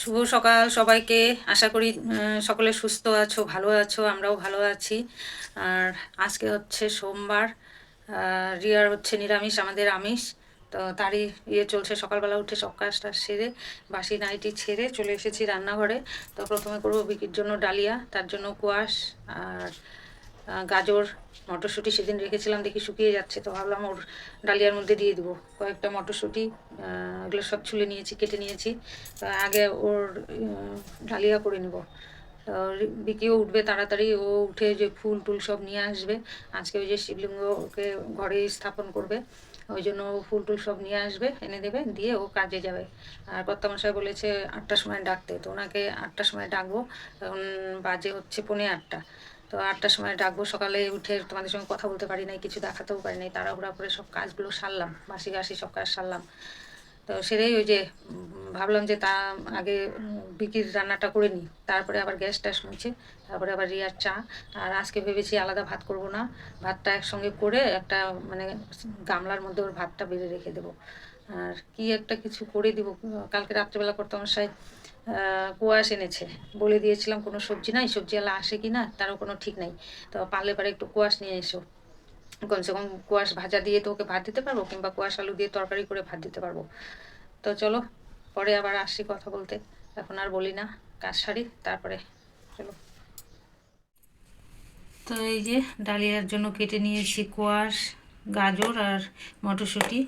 শুভ সকাল সবাইকে। আশা করি সকলে সুস্থ আছো, ভালো আছো, আমরাও ভালো আছি। আর আজকে হচ্ছে সোমবার রিয়ার হচ্ছে নিরামিষ, আমাদের আমিষ। তো তারই ইয়ে চলছে, সকালবেলা উঠে সব সেরে, বাসি নাইটি ছেড়ে চলে এসেছি রান্নাঘরে। তো প্রথমে করব বিকির জন্য ডালিয়া, তার জন্য কোয়াশ, আর গাজর মটরশুঁটি সেদিন রেখেছিলাম, দেখি শুকিয়ে যাচ্ছে, তো ভাবলাম ওর ডালিয়ার মধ্যে দিয়ে দিব। কয়েকটা মটরশুঁটি এগুলো সব ছুলে নিয়েছি, কেটে নিয়েছি আগে ওর ডালিয়া করে নিব। বিকিও উঠবে তাড়াতাড়ি, ও উঠে যে ফুল টুল সব নিয়ে আসবে, আজকে ওই যে শিবলিঙ্গকে ঘরে স্থাপন করবে, ওই জন্য ফুল টুল সব নিয়ে আসবে, এনে দেবে, দিয়ে ও কাজে যাবে। আর কর্তামশাই বলেছে আটটার সময় ডাকতে, তো ওনাকে আটটার সময় ডাকবো বাজে হচ্ছে পৌনে আটটা। তো আটটার সময় ডাকবো, সকালে উঠে তোমাদের সঙ্গে কথা বলতে পারি নাই, কিছু দেখাতেও পারি নাই, তাড়াহুড়া করে সব কাজগুলো সারলাম, বাসি গাসি সব কাজ সারলাম। তো সেটাই ওই যে ভাবলাম যে তা আগে বিকির রান্নাটা করে নিই, তারপরে আবার গ্যাস ট্যাস মুছে, তারপরে আবার রিয়ার চা, আর আজকে ভেবেছি আলাদা ভাত করব না, ভাতটা একসঙ্গে করে একটা মানে গামলার মধ্যে ওর ভাতটা বেড়ে রেখে দেবো। আর কি একটা কিছু করে দিব, কালকে রাত্রেবেলা করতে আমার সাই কুয়াশ এনেছে। বলে দিয়েছিলাম, কোনো সবজি নাই সবজিওয়ালা আসে কি না, তারও কোনো ঠিক নাই। তো পারলে পারে একটু কুয়াশ নিয়ে এসো। কমসে কম কুয়াশ ভাজা দিয়ে তো ওকে ভাত দিতে পারব, কিংবা কুয়াশ আলু দিয়ে তরকারি করে ভাত দিতে পারব। তো চলো, পরে আবার আসি কথা বলতে। এখন আর বলি না কাজ সারি, তারপরে চলো। তো এই যে ডালিয়ার জন্য কেটে নিয়েছি কোয়াশ। গাজর আর মটরশুঁটি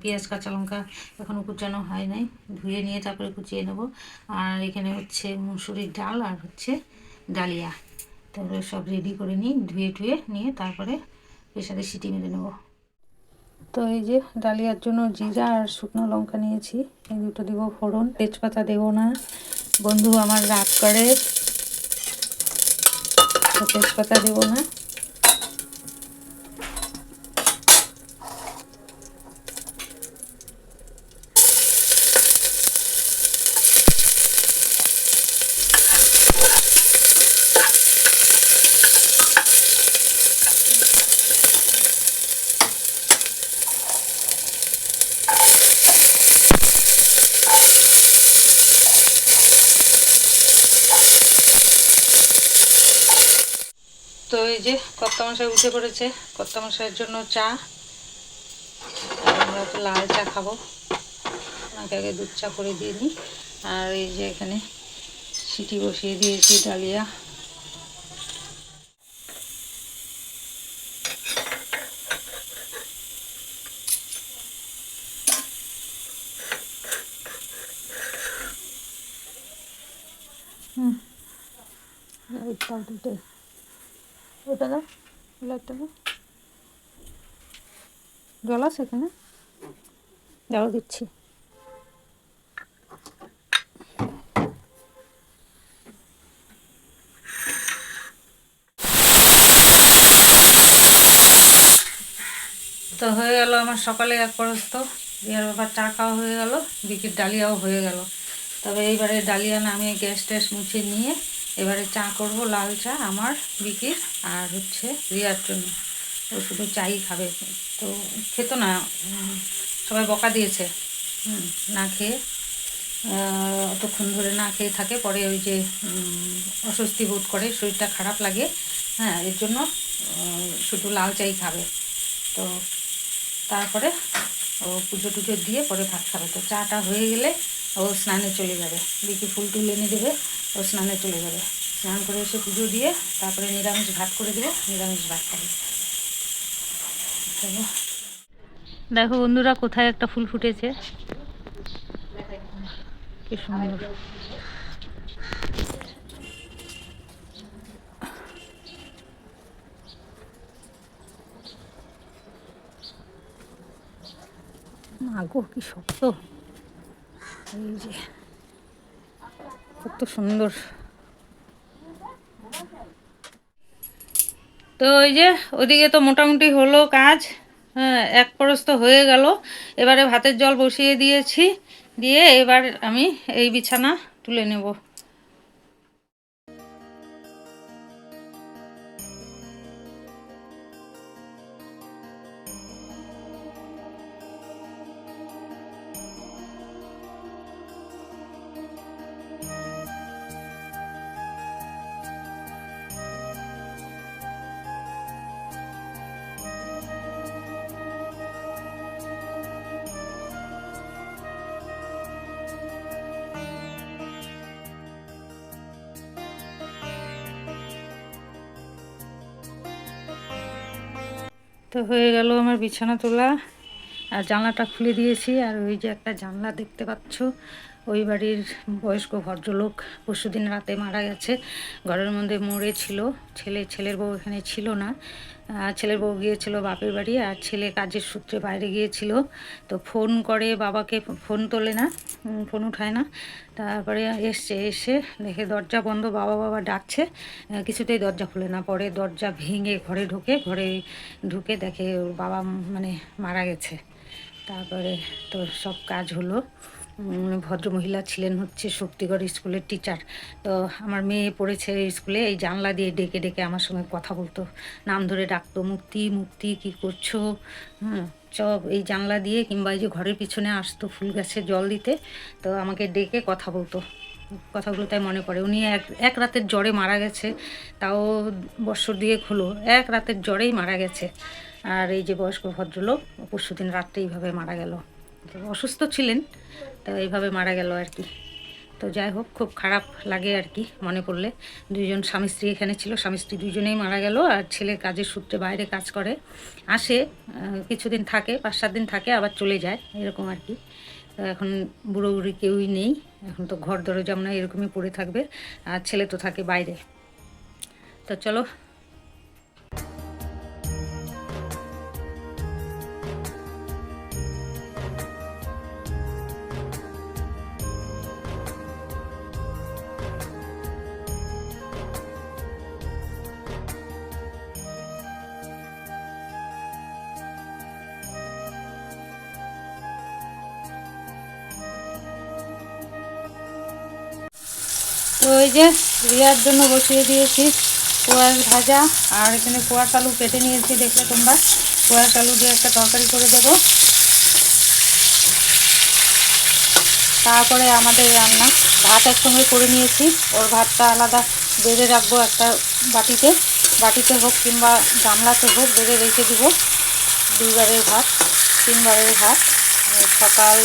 পেঁয়াজ, কাঁচা লঙ্কা এখনও কুচানো হয় নাই। ধুয়ে নিয়ে তারপরে কুচিয়ে নেব। আর এখানে হচ্ছে মুসুরির ডাল আর হচ্ছে ডালিয়া। তারপরে সব রেডি করে নিই, ধুয়ে টুয়ে নিয়ে তারপরে প্রেশারে সিটি মেরে নেব। তো এই যে ডালিয়ার জন্য জিরা আর শুকনো লঙ্কা নিয়েছি, এই দুটো দেব ফোড়ন। তেজপাতা দেবো না। বন্ধু আমার রাগ করে তেজপাতা দেবো না তো এই যে কর্তা মশাই উঠে পড়েছে। কর্তা মশাইয়ের জন্য চা। আমরা তো লাল চা খাব। ওনাকে আগে দুধ চা করে দিয়ে নিই আর এই যে এখানে সিটি বসিয়ে দিয়েছি ডালিয়া। হুম। দাও জল আছে এখানে? জল দিচ্ছি। তো হয়ে গেল আমার সকালে এক পরস্ত। বিয়ার বাবার চা খাওয়া হয়ে গেল, বিকির ডালিয়াও হয়ে গেল। তবে এইবারে ডালিয়া নামিয়ে গ্যাস ট্যাস মুছে নিয়ে এবারে চা করব, লাল চা আমার, বিকির আর হচ্ছে রিয়ার জন্য। ও শুধু চাই খাবে। তো খেত না সবাই বকা দিয়েছে। না খেয়ে অতক্ষণ ধরে না খেয়ে থাকে। পরে ওই যে অস্বস্তি বোধ করে, শরীরটা খারাপ লাগে। হ্যাঁ এর জন্য শুধু লাল চাই খাবে। তো তারপরে ও পুজো টুজো দিয়ে পরে ভাত খাবে। তো চাটা হয়ে গেলে ও স্নানে চলে যাবে। বিকি ফুল টুল এনে দেবে। ও স্নানে চলে যাবে। স্নান করে এসে পুজো দিয়ে তারপরে নিরামিষ ভাত করে দেবো, নিরামিষ ভাত খাবে। দেখো বন্ধুরা, কোথায় একটা ফুল ফুটেছে। কি সুন্দর। আগো কি শক্ত। এই যে। কত সুন্দর। তো ওই যে, ওদিকে তো মোটামুটি হলো কাজ। হ্যাঁ এক পরশ তো হয়ে গেল। এবারে ভাতের জল বসিয়ে দিয়েছি। দিয়ে এবার আমি এই বিছানা তুলে নেব। তো হয়ে গেল আমার বিছানা তোলা। আর জানলাটা খুলে দিয়েছি। আর ওই যে একটা জানলা দেখতে পাচ্ছ। ওই বাড়ির বয়স্ক ভদ্রলোক পরশুদিন রাতে মারা গেছে। ঘরের মধ্যে মরে ছিল। ছেলে, ছেলের বউ এখানে ছিল না। ছেলের বউ গিয়েছিল বাপের বাড়ি আর ছেলে কাজের সূত্রে বাইরে গিয়েছিল। তো ফোন করে বাবাকে ফোন তোলে না ফোন উঠায় না। তারপরে এসছে, এসে দেখে দরজা বন্ধ, বাবা বাবা ডাকছে। কিছুতেই দরজা খুলে না। পরে দরজা ভেঙে ঘরে ঢুকে ঘরে ঢুকে দেখে বাবা মানে মারা গেছে। তারপরে তো সব কাজ হলো। ভদ্রমহিলা ছিলেন হচ্ছে শক্তিগড় স্কুলের টিচার তো আমার মেয়ে পড়েছে স্কুলে, এই জানলা দিয়ে ডেকে ডেকে আমার সঙ্গে কথা বলতো। নাম ধরে ডাকতো, মুক্তি মুক্তি, কি করছ? হ্যাঁ সব এই জানলা দিয়ে কিংবা এই যে ঘরের পিছনে আসতো ফুল গাছে জল দিতে, তো আমাকে ডেকে কথা বলতো। কথাগুলো তাই মনে পড়ে। উনি এক এক রাতের জ্বরে মারা গেছে, তাও বৎসর দিয়ে হলো, এক রাতের জ্বরেই মারা গেছে। আর এই যে বয়স্ক ভদ্রলোক, পরশুদিন রাত্রে এইভাবে মারা গেল। অসুস্থ ছিলেন, তো এইভাবে মারা গেল আর কি। তো যাই হোক, খুব খারাপ লাগে আর কি মনে পড়লে। দুইজন স্বামী স্ত্রী এখানে ছিল, স্বামী স্ত্রী দুজনেই মারা গেল আর ছেলে কাজের সূত্রে বাইরে কাজ করে। আসে কিছুদিন থাকে, পাঁচ সাত দিন থাকে, আবার চলে যায়, এরকম আর কি। তো এখন বুড়ো বুড়ি কেউই নেই, এখন তো ঘর দরজা না এরকমই পড়ে থাকবে, আর ছেলে তো থাকে বাইরে। তো চলো তো ওই যে রিয়ার জন্য বসিয়ে দিয়েছি কোয়াশ ভাজা, আর এখানে কোয়াশ আলু কেটে নিয়েছি, দেখলে তোমরা। কোয়াশ আলু দিয়ে একটা তরকারি করে দেবো। তারপরে আমাদের রান্না। ভাত একসঙ্গে করে নিয়েছি। ওর ভাতটা আলাদা বেড়ে রাখব একটা বাটিতে। বাটিতে হোক কিংবা গামলাতে হোক, বেড়ে রেখে দিব। দুইবারের ভাত, তিনবারের ভাত। সকাল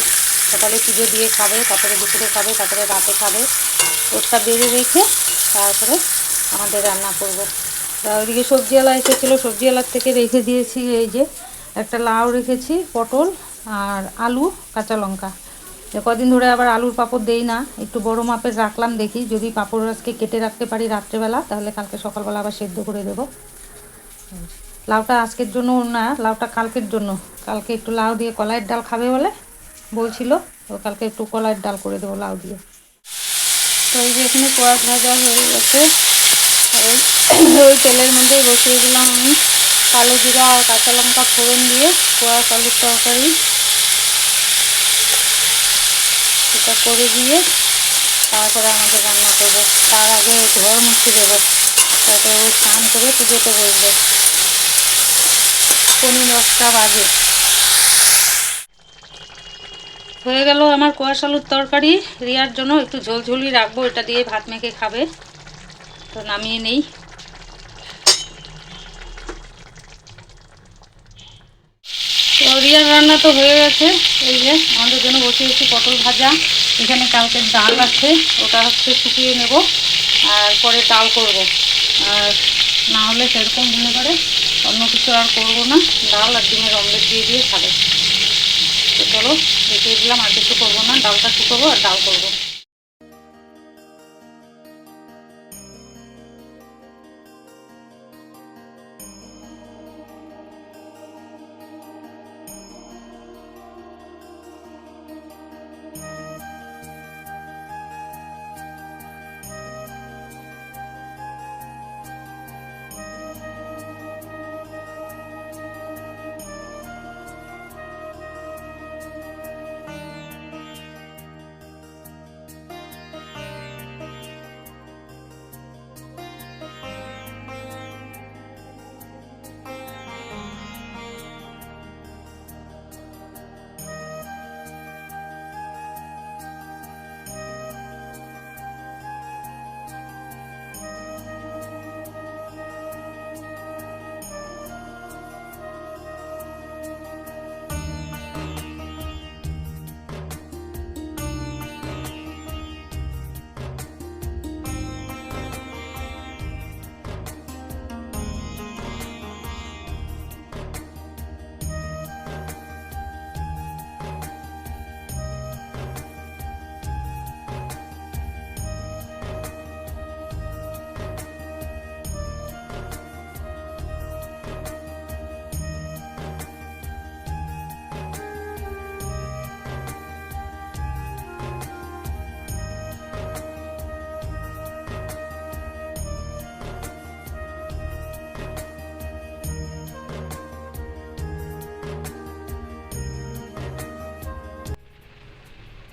সকালে পুজো দিয়ে খাবে, তারপরে দুপুরে খাবে, তারপরে রাতে খাবে। ওরটা বেড়ে রেখে তারপরে আমাদের রান্না করব। ওইদিকে সবজিওয়ালা এসেছিল সবজিওয়ালার থেকে রেখে দিয়েছি এই যে একটা লাউ রেখেছি, পটল আর আলু, কাঁচা লঙ্কা। কদিন ধরে আবার আলুর পাঁপড় দেই না, একটু বড় মাপের রাখলাম দেখি, যদি পাঁপড় আজকে কেটে রাখতে পারি রাত্রেবেলা, তাহলে কালকে সকালবেলা আবার সেদ্ধ করে দেবো। লাউটা আজকের জন্য না, লাউটা কালকের জন্য। কালকে একটু লাউ দিয়ে কলাইয়ের ডাল খাবে বলে বলছিল তো কালকে একটু কলাইয়ের ডাল করে দেবো, লাউ দিয়ে। তো এই যে এখানে কোয়াশ ভাজা হয়ে গেছে। ওই তেলের মধ্যেই বসিয়ে দিলাম আমি কালো জিরা আর কাঁচা লঙ্কা ফোড়ন দিয়ে, কোয়াশ আলুর তরকারি। এটা করে দিয়ে তারপরে আমাদের রান্না করব। তার আগে ঘর মুছে দেবো। তারপরে ও স্নান করে পুজোতে বসবে। পনেরো দশটা বাজে। হয়ে গেল আমার কোয়াশ আলুর তরকারি। রিয়ার জন্য একটু ঝোলঝুলি রাখব, এটা দিয়ে ভাত মেখে খাবে। তো নামিয়ে নেই। তো রিয়ার রান্না তো হয়ে গেছে। এই যে, আমাদের জন্য বসে বসিয়েছি পটল ভাজা। এখানে কালকের ডাল আছে, ওটা হচ্ছে শুকিয়ে নেব, আর পরে ডাল করব। আর না হলে সেরকম মনে করে অন্য কিছু আর করব না। ডাল আর ডিমের অমলেট দিয়ে দিয়ে খাবে। তো চলো দেখিয়ে দিলাম আর কিছু করব না। ডালটা শুকাবো আর ডাল করব।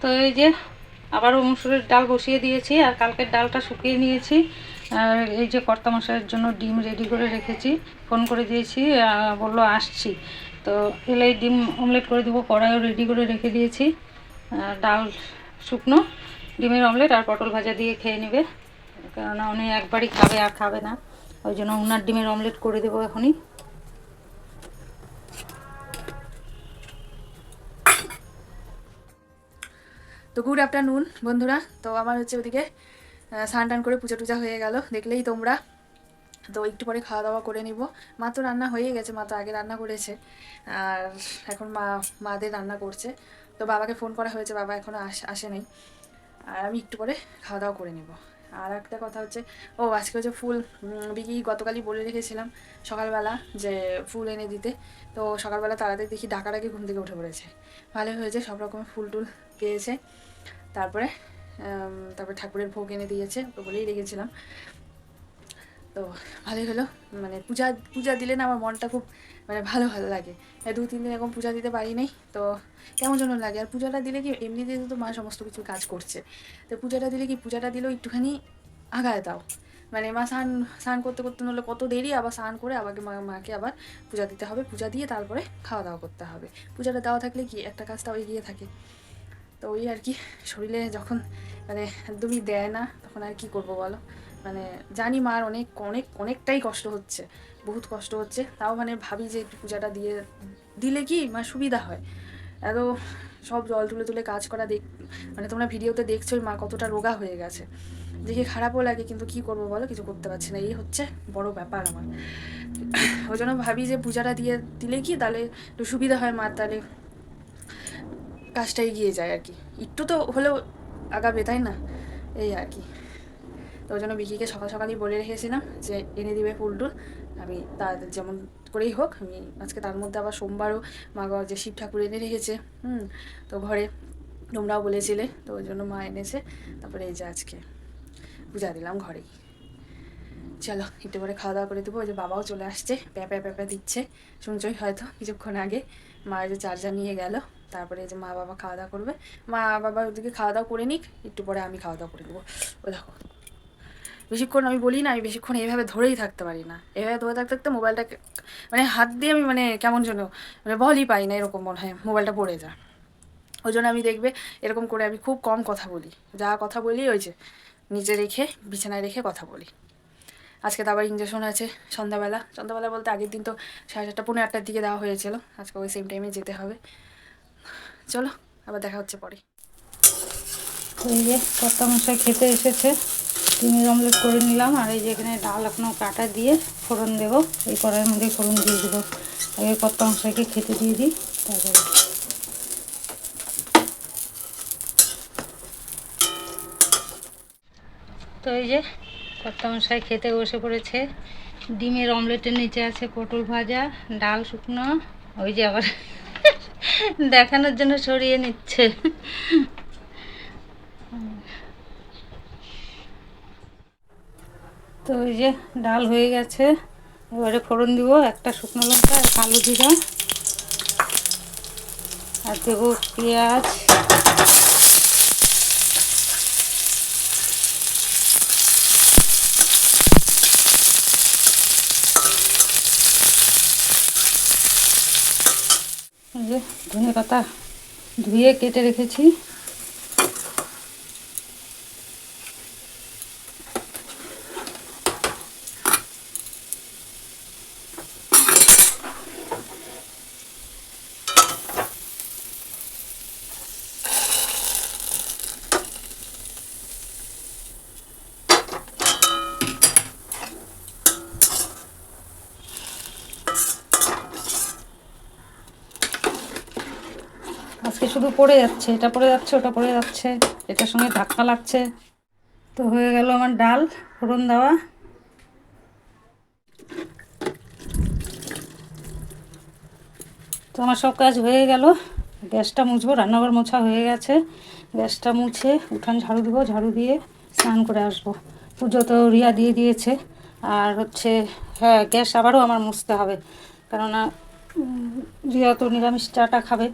তো এই যে আবারও মুসুরের ডাল বসিয়ে দিয়েছি আর কালকের ডালটা শুকিয়ে নিয়েছি। আর এই যে কর্তা মশাইয়ের জন্য ডিম রেডি করে রেখেছি। ফোন করে দিয়েছি বলল আসছি। তো এলেই ডিম অমলেট করে দেবো, কড়াইও রেডি করে রেখে দিয়েছি। ডাল শুকনো, ডিমের অমলেট আর পটল ভাজা দিয়ে খেয়ে নেবে। কেননা উনি একবারই খাবে আর খাবে না। ওই জন্য উনার ডিমের অমলেট করে দেবো এখনই। তো গুড আফটারনুন বন্ধুরা। তো আমার হচ্ছে ওদিকে স্নান টান করে পূজা টুজা হয়ে গেল। দেখলেই তোমরা। তো একটু পরে খাওয়া দাওয়া করে নিব। মা তো রান্না হয়ে গেছে, মা তো আগে রান্না করেছে। আর এখন মা, মাদের রান্না করছে। তো বাবাকে ফোন করা হয়েছে, বাবা এখনও আস আসে নাই আর আমি একটু পরে খাওয়া দাওয়া করে নিব। আর একটা কথা হচ্ছে, ও আজকে হচ্ছে ফুল বিকি গতকালই বলে রেখেছিলাম সকালবেলা যে ফুল এনে দিতে। তো সকালবেলা তাড়াতাড়ি দেখি আগে ঘুম থেকে উঠে পড়েছে। ভালো হয়েছে, সব রকমের ফুল টুল পেয়েছে। তারপরে তারপরে ঠাকুরের ভোগ এনে দিয়েছে, তো বলেই রেখেছিলাম। তো ভালোই হলো মানে পূজা পূজা দিলে না আমার মনটা খুব মানে ভালো ভালো লাগে। দু, তিন দিন এরকম পূজা দিতে পারি নাই, তো কেমন যেন লাগে। আর পূজাটা দিলে কি এমনিতে তো মা সমস্ত কিছু কাজ করছে। তো পূজাটা দিলে কি পূজাটা দিলেও একটুখানি আগায় দাও। মানে মা স্নান স্নান করতে করতে নলে কত দেরি, আবার স্নান করে আবারকে মা, মাকে আবার পূজা দিতে হবে। পূজা দিয়ে তারপরে খাওয়া দাওয়া করতে হবে। পূজাটা দেওয়া থাকলে কি একটা কাজটা এগিয়ে থাকে। তো ওই আর কি, শরীরে যখন মানে একদমই দেয় না, তখন আর কি করব বলো? মানে জানি মার অনেক অনেক, অনেকটাই কষ্ট হচ্ছে। বহুত কষ্ট হচ্ছে। তাও মানে ভাবি যে একটু পূজাটা দিয়ে, দিলে কি মা সুবিধা হয়। এত সব জল তুলে তুলে কাজ করা দেখ মানে তোমরা ভিডিওতে দেখছোই মা কতটা রোগা হয়ে গেছে। দেখে খারাপও লাগে, কিন্তু কি করব বলো? কিছু করতে পারছি না। এই হচ্ছে বড় ব্যাপার আমার। ওই জন্য ভাবি যে পূজাটা দিয়ে দিলে কি তাহলে একটু সুবিধা হয় মার, তাহলে কাজটা এগিয়ে যায় আর কি। একটু তো হলেও আগাবে, তাই না? এই আর কি। তো ওই জন্য বিকিকে সকাল সকালই বলে রেখেছিলাম যে এনে দিবে ফুল টুল। আমি তার যেমন করেই হোক, আমি আজকে তার মধ্যে আবার সোমবারও মা যে শিব ঠাকুর এনে রেখেছে, হুম, তো ঘরে তোমরাও বলেছিলে, তো ওই জন্য মা এনেছে, তারপরে এই যে আজকে পূজা দিলাম ঘরেই। চলো, একটু পরে খাওয়া দাওয়া করে দেবো, ওই যে বাবাও চলে আসছে প্যাপা প্যাপা দিচ্ছে, শুনছই হয়তো কিছুক্ষণ আগে মা যে চার্জার নিয়ে গেল, তারপরে এই যে মা বাবা খাওয়া দাওয়া করবে, মা বাবা ওদিকে খাওয়া দাওয়া করে নিক, একটু পরে আমি খাওয়া দাওয়া করে দেবো। ও দেখো। বেশিক্ষণ আমি বলি না, আমি বেশিক্ষণ এইভাবে ধরেই থাকতে পারি না। এভাবে ধরে থাকতে থাকতে মোবাইলটা মানে হাত দিয়ে আমি মানে কেমন যেন মানে বলই পাই না, এরকম মনে হয় মোবাইলটা পড়ে যায়। ওই জন্য আমি দেখবে এরকম করে আমি খুব কম কথা বলি। যা কথা বলি ওই যে নিজে রেখে, বিছানায় রেখে কথা বলি। আজকে তো আবার ইঞ্জেকশন আছে সন্ধ্যাবেলা। সন্ধ্যাবেলা বলতে আগের দিন তো সাড়ে চারটা পনেরো আটটার দিকে দেওয়া হয়েছিল। আজকে ওই সেম টাইমে যেতে হবে। চলো, আবার দেখা হচ্ছে পরে। এই মশাই খেতে এসেছে। ডিমের অমলেট করে নিলাম, আর এই যে এখানে ডাল এখনও কাটা দিয়ে ফোড়ন দেবো। এই কড়াইয়ের মধ্যে ফোড়ন দিয়ে দেবো। আগে কর্তা মশাইকে খেতে দিয়ে দিই, তারপরে তো এই যে কর্তা মশাই খেতে বসে পড়েছে। ডিমের অমলেটের নিচে আছে পটল ভাজা, ডাল শুকনো, ওই যে আবার দেখানোর জন্য সরিয়ে নিচ্ছে। তো ওই যে ডাল হয়ে গেছে। এবারে ফোড়ন দিব, একটা শুকনো লঙ্কা আর কালো জিরা। আর দেবো পেঁয়াজ। এই ধনে পাতা ধুয়ে কেটে রেখেছি আজকে শুধু পড়ে যাচ্ছে, এটা পড়ে যাচ্ছে, ওটা পড়ে যাচ্ছে, এটার সঙ্গে ধাক্কা লাগছে। তো হয়ে গেল আমার ডাল, ফোড়ন দেওয়া। তো আমার সব কাজ হয়ে গেল। গ্যাসটা মুছবো, রান্নাঘর মোছা হয়ে গেছে। গ্যাসটা মুছে উঠান ঝাড়ু দেবো, ঝাড়ু দিয়ে স্নান করে আসব। পুজো তো রিয়া দিয়ে দিয়েছে। আর হচ্ছে হ্যাঁ গ্যাস আবারও আমার মুছতে হবে। কেননা রিয়া তো নিরামিষ চাটা খাবে।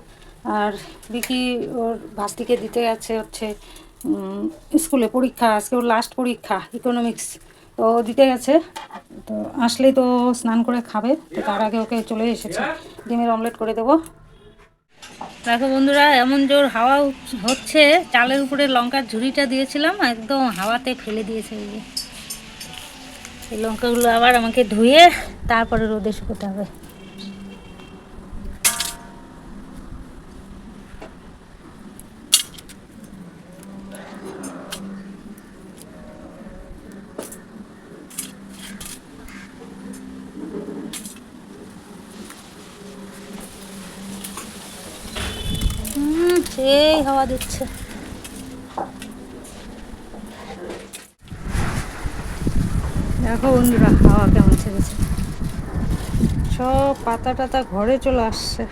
আর বিকি ওর ভাস্তিকে দিতে গেছে হচ্ছে স্কুলে পরীক্ষা, আজকে ওর লাস্ট পরীক্ষা ইকোনমিক্স তো দিতে গেছে, তো আসলেই তো স্নান করে খাবে, তো তার আগে ওকে চলে এসেছে। ডিমের অমলেট করে দেবো। দেখো বন্ধুরা, এমন জোর হাওয়া হচ্ছে, চালের উপরে লঙ্কার ঝুড়িটা দিয়েছিলাম, একদম হাওয়াতে ফেলে দিয়েছে এই লঙ্কাগুলো আবার আমাকে ধুয়ে তারপরে রোদে শুকোতে হবে হুম সেই হাওয়া দিচ্ছে। দেখো বন্ধুরা, হাওয়া কেমন ছেড়েছে। সব পাতা টাতা ঘরে চলে আসছে।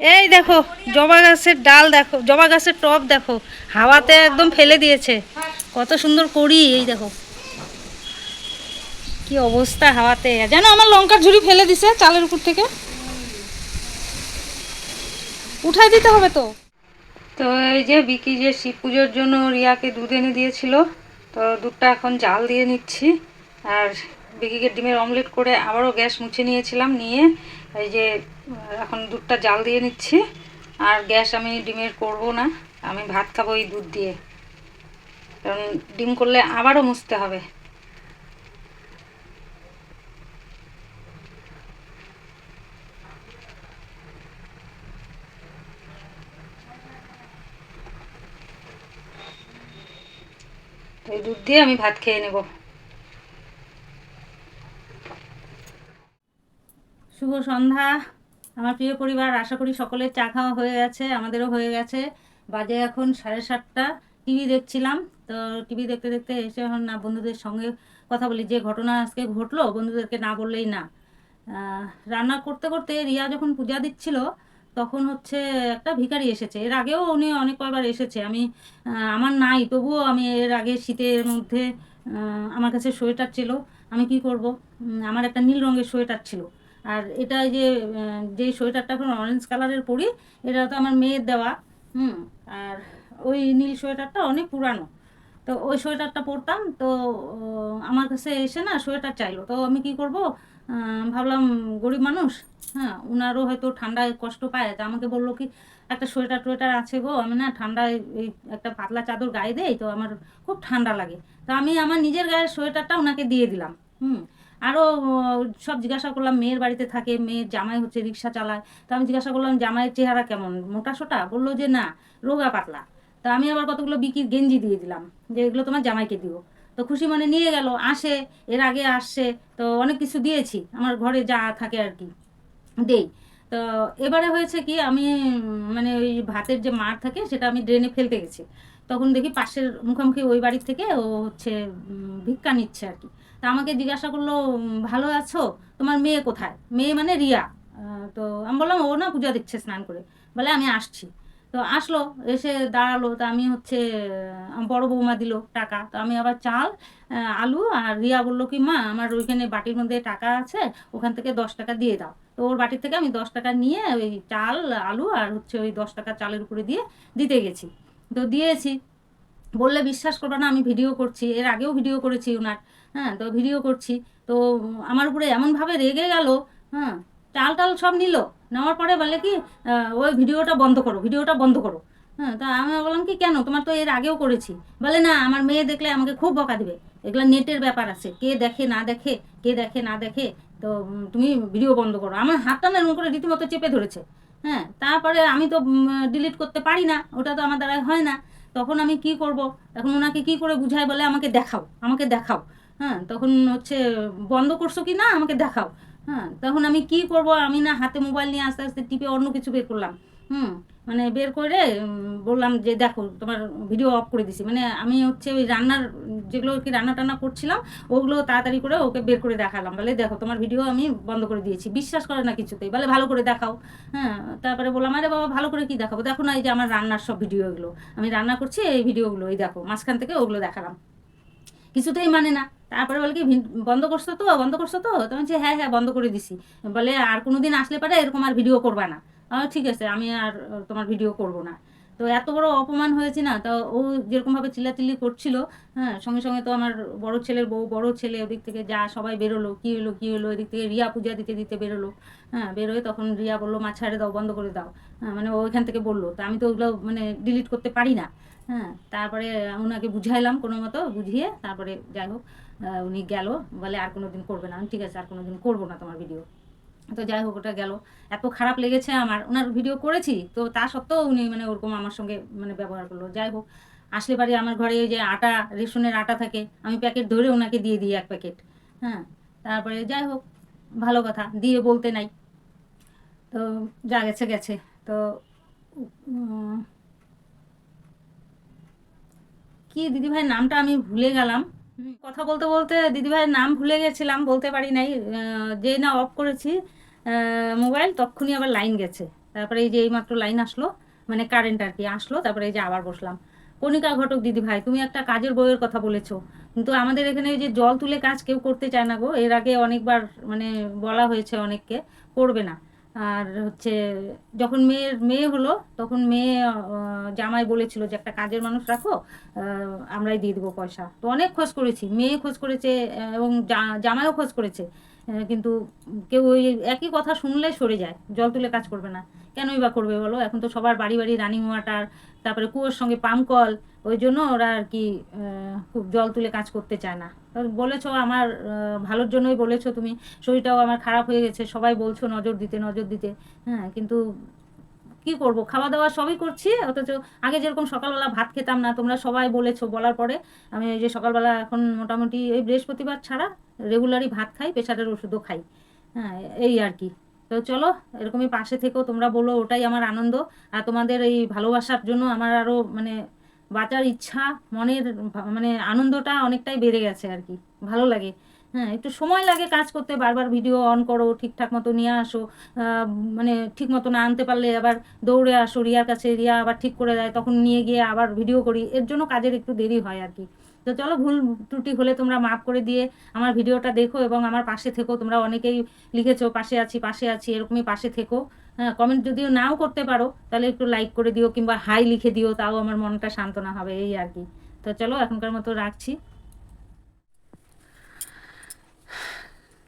এই দেখো, জবা গাছের ডাল দেখো, জবা গাছের টব দেখো, হাওয়াতে একদম ফেলে দিয়েছে। কত সুন্দর করি এই দেখো। কি অবস্থা হাওয়াতে। জানো, আমার লঙ্কার ঝুড়ি ফেলে দিছে চালের উপর থেকে। উঠাই দিতে হবে তো। তো এই যে বিকি যে শিব পুজোর জন্য রিয়াকে দুধ এনে দিয়েছিল, তো দুধটা এখন জাল দিয়ে নিচ্ছি। আর বিকিকে ডিমের অমলেট করে আবারও গ্যাস মুছে নিয়েছিলাম, নিয়ে এই যে এখন দুধটা জাল দিয়ে নিচ্ছি। আর গ্যাস আমি ডিমের করব না, আমি ভাত খাব এই দুধ দিয়ে। কারণ ডিম করলে আবারও মুছতে হবে। এই দুধ দিয়ে আমি ভাত খেয়ে নেব। শুভ সন্ধ্যা। আমার প্রিয় পরিবার, আশা করি সকলের চা খাওয়া হয়ে গেছে, আমাদেরও হয়ে গেছে। বাজে এখন সাড়ে সাতটা। টিভি দেখছিলাম, তো টিভি দেখতে দেখতে এসে এখন না বন্ধুদের সঙ্গে কথা বলি। যে ঘটনা আজকে ঘটলো, বন্ধুদেরকে না বললেই না। রান্না করতে করতে রিয়া যখন পূজা দিচ্ছিল তখন হচ্ছে একটা ভিখারি এসেছে। এর আগেও উনি অনেক কয়বার এসেছে। আমি আমার নাই, তবুও আমি এর আগে শীতের মধ্যে আমার কাছে সোয়েটার ছিল। আমি কি করব? আমার একটা নীল রঙের সোয়েটার ছিল। আর এটা যে যে সোয়েটারটা এখন অরেঞ্জ কালারের পরি, এটা তো আমার মেয়ের দেওয়া। হুম, আর ওই নীল সোয়েটারটা অনেক পুরানো। তো ওই সোয়েটারটা পরতাম। তো আমার কাছে এসে না সোয়েটার চাইলো। তো আমি কি করব? ভাবলাম গরিব মানুষ হ্যাঁ ওনারও হয়তো ঠান্ডায় কষ্ট পায়। তা আমাকে বলল কি, একটা সোয়েটার টোয়েটার আছে গো, আমি না ঠান্ডায় এই একটা পাতলা চাদর গায়ে দেই, তো আমার খুব ঠান্ডা লাগে। তো আমি আমার নিজের গায়ের সোয়েটারটা ওনাকে দিয়ে দিলাম, হুম। আরও সব জিজ্ঞাসা করলাম, মেয়ের বাড়িতে থাকে, মেয়ের জামাই হচ্ছে রিক্সা চালায়। তো আমি জিজ্ঞাসা করলাম, জামাইয়ের চেহারা কেমন? মোটা সোটা? বলল যে, না, রোগা পাতলা। তা আমি আবার কতগুলো বিকির গেঞ্জি দিয়ে দিলাম, যে এগুলো তোমার জামাইকে দিও। তো খুশি মনে নিয়ে গেল, আসে, এর আগে আসছে, তো অনেক কিছু দিয়েছি, আমার ঘরে যা থাকে আর কি, দেই। তো এবারে হয়েছে কি, আমি মানে ওই ভাতের যে মার থাকে, সেটা আমি ড্রেনে ফেলতে গেছি। তখন দেখি পাশের মুখোমুখি ওই বাড়ির থেকে ও হচ্ছে ভিক্ষা নিচ্ছে আর কি। তা আমাকে জিজ্ঞাসা করল ভালো আছো? তোমার মেয়ে কোথায়? মেয়ে মানে রিয়া। তো আমি বললাম, ও না, পূজা দিচ্ছে স্নান করে। বলে, আমি আসছি। তো আসলো, এসে দাঁড়াল, তো আমি হচ্ছে বড় বৌমা দিল টাকা। তো আমি আবার চাল আলু আর রিয়া বলল কি, মা, আমার ওইখানে বাটির মধ্যে টাকা আছে, ওখান থেকে দশ টাকা দিয়ে দাও। তো ওর বাটির থেকে আমি দশ টাকা নিয়ে ওই চাল, আলু আর হচ্ছে ওই দশ টাকা চালের উপরে দিয়ে দিতে গেছি। তো দিয়েছি। বললে বিশ্বাস করবে না, আমি ভিডিও করছি। এর আগেও ভিডিও করেছি ওনার। হ্যাঁ তো ভিডিও করছি। তো আমার উপরে এমনভাবে রেগে গেল হ্যাঁ চাল টাল সব নিল। নেওয়ার পরে বলে কি ওই ভিডিওটা বন্ধ করো, ভিডিওটা বন্ধ করো। হ্যাঁ তা আমি বললাম কি, কেন? তোমার তো এর আগেও করেছি। বলে না, আমার মেয়ে দেখলে আমাকে খুব বকা দিবে। এগুলো নেটের ব্যাপার আছে। কে দেখে, না দেখে, কে দেখে, না দেখে, তো তুমি ভিডিও বন্ধ করো। আমার হাতটা না এরকম করে রীতিমতো চেপে ধরেছে। হ্যাঁ তারপরে আমি তো ডিলিট করতে পারি না, ওটা তো আমার দ্বারা হয় না। তখন আমি কি করব? এখন ওনাকে কি করে বুঝাই? বলে আমাকে দেখাও আমাকে দেখাও। হ্যাঁ তখন হচ্ছে, বন্ধ করছ কি না, আমাকে দেখাও। হ্যাঁ তখন আমি কি করব? আমি না হাতে মোবাইল নিয়ে আস্তে আস্তে টিপে অন্য কিছু বের করলাম। হুম মানে বের করে বললাম যে দেখো, তোমার ভিডিও অফ করে দিছি। মানে আমি হচ্ছে ওই রান্নার, যেগুলো কি রান্না টান্না করছিলাম, ওগুলো তাড়াতাড়ি করে ওকে বের করে দেখালাম। বলে দেখো, তোমার ভিডিও আমি বন্ধ করে দিয়েছি। বিশ্বাস করে না কিছুতেই। বলে ভালো করে দেখাও। হ্যাঁ তারপরে বললাম, আরে বাবা, ভালো করে কি দেখাবো? দেখো না এই যে আমার রান্নার সব ভিডিও এগুলো। আমি রান্না করছি, এই ভিডিওগুলো এই দেখো, মাঝখান থেকে ওগুলো দেখালাম। কিছুতেই মানে না। তারপরে বলে কি বন্ধ করছ তো? বন্ধ করছ তো? তো বলছি, হ্যাঁ হ্যাঁ বন্ধ করে দিছি। বলে আর কোনো দিন আসলে পারে এরকম আর ভিডিও করবা না। ঠিক আছে আমি আর তোমার ভিডিও করব না। তো এত বড় অপমান হয়েছে না? তো ও যেরকমভাবে চিল্লাচিল্লি করছিল হ্যাঁ সঙ্গে সঙ্গে তো আমার বড় ছেলের বউ বড় ছেলে ওদিক থেকে যা সবাই বেরোলো কী হলো কী হলো এদিক থেকে রিয়া পূজা দিতে দিতে বেরোলো হ্যাঁ বেরোয় তখন রিয়া বলল মা ছাড়ে দাও বন্ধ করে দাও। হ্যাঁ মানে ও ওইখান থেকে বলল তা আমি তো ওগুলো মানে ডিলিট করতে পারি না। হ্যাঁ তারপরে ওনাকে বুঝাইলাম কোনো মতো বুঝিয়ে তারপরে যাই হোক উনি গেল, বলে আর কোনো দিন করবে না। ঠিক আছে, আর কোনো দিন করব না তোমার ভিডিও তো যাই হোক, ওটা গেল। এত খারাপ লেগেছে আমার। ওনার ভিডিও করেছি, তো তা সত্ত্বেও উনি মানে ওরকম আমার সঙ্গে মানে ব্যবহার করল। যাই হোক, আসলে পারে আমার ঘরে ওই যে আটা, রেশনের আটা থাকে, আমি প্যাকেট ধরে ওনাকে দিয়ে দিই এক প্যাকেট। হ্যাঁ তারপরে যাই হোক, ভালো কথা, দিয়ে বলতে নাই। তো যা গেছে গেছে। তো কি দিদিভাইয়ের নামটা আমি ভুলে গেলাম। কথা বলতে বলতে দিদিভাইয়ের নাম ভুলে গেছিলাম, বলতে পারি নাই। যেই না অফ করেছি মোবাইল তখনই আবার লাইন গেছে। তারপরে এই যে এইমাত্র লাইন আসলো মানে কারেন্ট আর কি আসলো, তারপরে এই যে আবার বসলাম। কণিকা ঘটক দিদিভাই, তুমি একটা কাজের বইয়ের কথা বলেছ। কিন্তু আমাদের এখানে ওই যে জল তুলে কাজ কেউ করতে চায় না গো, এর আগে অনেকবার মানে বলা হয়েছে অনেককে, করবে না। আর হচ্ছে যখন মেয়ের, মেয়ে হলো, তখন মেয়ে জামাই বলেছিল যে একটা কাজের মানুষ রাখো আমরাই দিয়ে দেবো পয়সা। তো অনেক খোঁজ করেছি, মেয়ে খোঁজ করেছে এবং জামাইও খোঁজ করেছে। কিন্তু কেউ ওই একই কথা শুনলে সরে যায়, জল তুলে কাজ করবে না। কেনই বা করবে বলো? এখন তো সবার বাড়ি বাড়ি রানিং ওয়াটার তারপরে কুয়োর সঙ্গে পাম্প কল, ওই জন্য ওরা আর কি খুব জল তুলে কাজ করতে চায় না। বলেছ আমার ভালোর জন্যই বলেছ তুমি, শরীরটাও আমার খারাপ হয়ে গেছে, সবাই বলছো নজর দিতে নজর দিতে। হ্যাঁ কিন্তু কি করব, খাওয়া দাওয়া সবই করছি, অথচ আগে যেরকম সকালবেলা ভাত খেতাম না, তোমরা সবাই বলেছ, বলার পরে আমি এই যে সকালবেলা এখন মোটামুটি এই বৃহস্পতিবার ছাড়া রেগুলারই ভাত খাই, প্রেশারের ওষুধও খাই। হ্যাঁ এই আর কি। তো চলো, এরকমই পাশে থেকেও তোমরা বলো, ওটাই আমার আনন্দ। আর তোমাদের এই ভালোবাসার জন্য আমার আরও মানে বাঁচার ইচ্ছা, মনের মানে আনন্দটা অনেকটাই বেড়ে গেছে আর কি। ভালো লাগে। হ্যাঁ একটু সময় লাগে কাজ করতে, বারবার ভিডিও অন করো, ঠিকঠাক মতো নিয়ে আসো মানে ঠিক মতো না আনতে পারলে আবার দৌড়ে আসো, রিয়ার কাছে, রিয়া আবার ঠিক করে দেয়, তখন নিয়ে গিয়ে আবার ভিডিও করি, এর জন্য কাজের একটু দেরি হয় আর কি। তো চলো ভুল ত্রুটি হলে তোমরা মাফ করে দিয়ে আমার ভিডিওটা দেখো এবং আমার পাশে থেকো। তোমরা অনেকেই লিখেছো, পাশে আছি পাশে আছি, এরকমই পাশে থেকো। হ্যাঁ কমেন্ট যদিও নাও করতে পারো, তাহলে একটু লাইক করে দিও কিংবা হাই লিখে দিও, তাও আমার মনটা সান্ত্বনা হবে, এই আর কি। তো চলো এখনকার মতো রাখছি।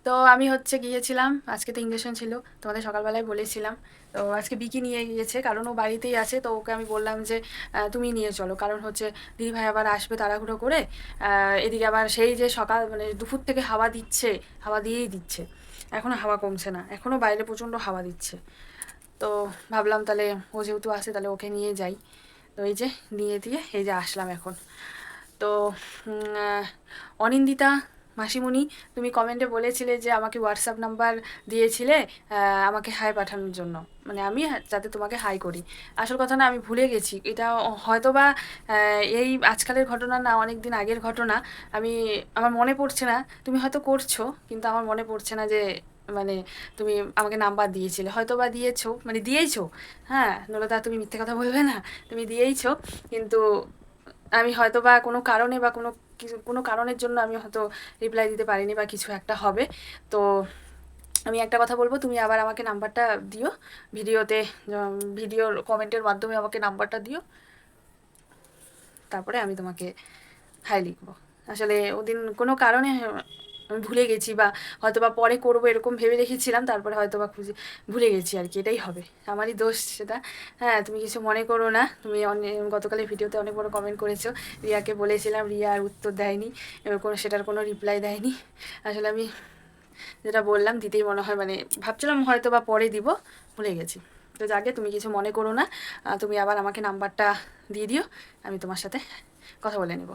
তো আমি হচ্ছে গিয়েছিলাম, আজকে তো ইঞ্জেকশন ছিল, তোমাদের সকালবেলায় বলেছিলাম। তো আজকে বিকি নিয়ে গিয়েছে, কারণ ও বাড়িতেই আছে, তো ওকে আমি বললাম যে তুমি নিয়ে চলো। কারণ হচ্ছে দিদিভাই আবার আসবে তাড়াহুড়ো করে এদিকে আবার সেই যে সকাল মানে দুপুর থেকে হাওয়া দিচ্ছে, হাওয়া দিয়েই দিচ্ছে। এখনও হাওয়া কমছে না এখনও বাইরে প্রচণ্ড হাওয়া দিচ্ছে। তো ভাবলাম তাহলে ও যেহেতু আসে, তাহলে ওকে নিয়ে যাই। তো এই যে, নিয়ে দিয়ে, এই যে আসলাম এখন। তো অনিন্দিতা মাসিমণি, তুমি কমেন্টে বলেছিলে যে আমাকে হোয়াটসঅ্যাপ নাম্বার দিয়েছিলে আমাকে হাই পাঠানোর জন্য। মানে আমি যাতে তোমাকে হাই করি। আসল কথা না, আমি ভুলে গেছি। এটা হয়তো বা এই আজকালের ঘটনা না অনেক দিন আগের ঘটনা। আমি, আমার মনে পড়ছে না। তুমি হয়তো করছ, কিন্তু আমার মনে পড়ছে না যে মানে তুমি আমাকে নাম্বার দিয়েছিলে। হয়তো বা দিয়েছ মানে দিয়েইছো। হ্যাঁ নলদা তুমি মিথ্যে কথা বলবে না। তুমি দিয়েইছো, কিন্তু আমি হয়তো বা কোনো কারণে বা কোনো কিছু, কোনো কারণের জন্য আমি হয়তো রিপ্লাই দিতে পারিনি বা কিছু একটা হবে। তো আমি একটা কথা বলব, তুমি আবার আমাকে নাম্বারটা দিও, ভিডিওতে ভিডিওর কমেন্টের মাধ্যমে আমাকে নাম্বারটা দিও। তারপরে আমি তোমাকে হাই লিখব। আসলে ওদিন কোনো কারণে ভুলে গেছি বা হয়তো বা পরে করব এরকম ভেবে রেখেছিলাম, তারপরে হয়তো বা খুঁজে ভুলে গেছি আর কি, এটাই হবে। আমারই দোষ সেটা। হ্যাঁ তুমি কিছু মনে করো না। তুমি অনেক গতকালের ভিডিওতে অনেক বড় কমেন্ট করেছ। রিয়াকে বলেছিলাম, রিয়া আর উত্তর দেয়নি। এবার কোনো, সেটার কোনো রিপ্লাই দেয়নি। আসলে আমি যেটা বললাম, দিতেই মনে হয় মানে ভাবছিলাম হয়তো বা পরে দিব, ভুলে গেছি। তো যাকে তুমি কিছু মনে করো না তুমি আবার আমাকে নাম্বারটা দিয়ে দিও, আমি তোমার সাথে কথা বলে নেব।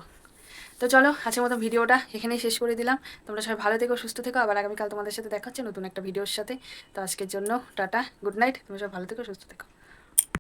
তো চলো, আজকের মতো ভিডিওটা এখানেই শেষ করে দিলাম। তোমরা সবাই ভালো থেকো, সুস্থ থেকো। আবার আগামীকাল তোমাদের সাথে দেখা হচ্ছে নতুন একটা ভিডিওর সাথে। তো আজকের জন্য টাটা, গুড নাইট। তোমরা সবাই ভালো থেকো, সুস্থ থেকো।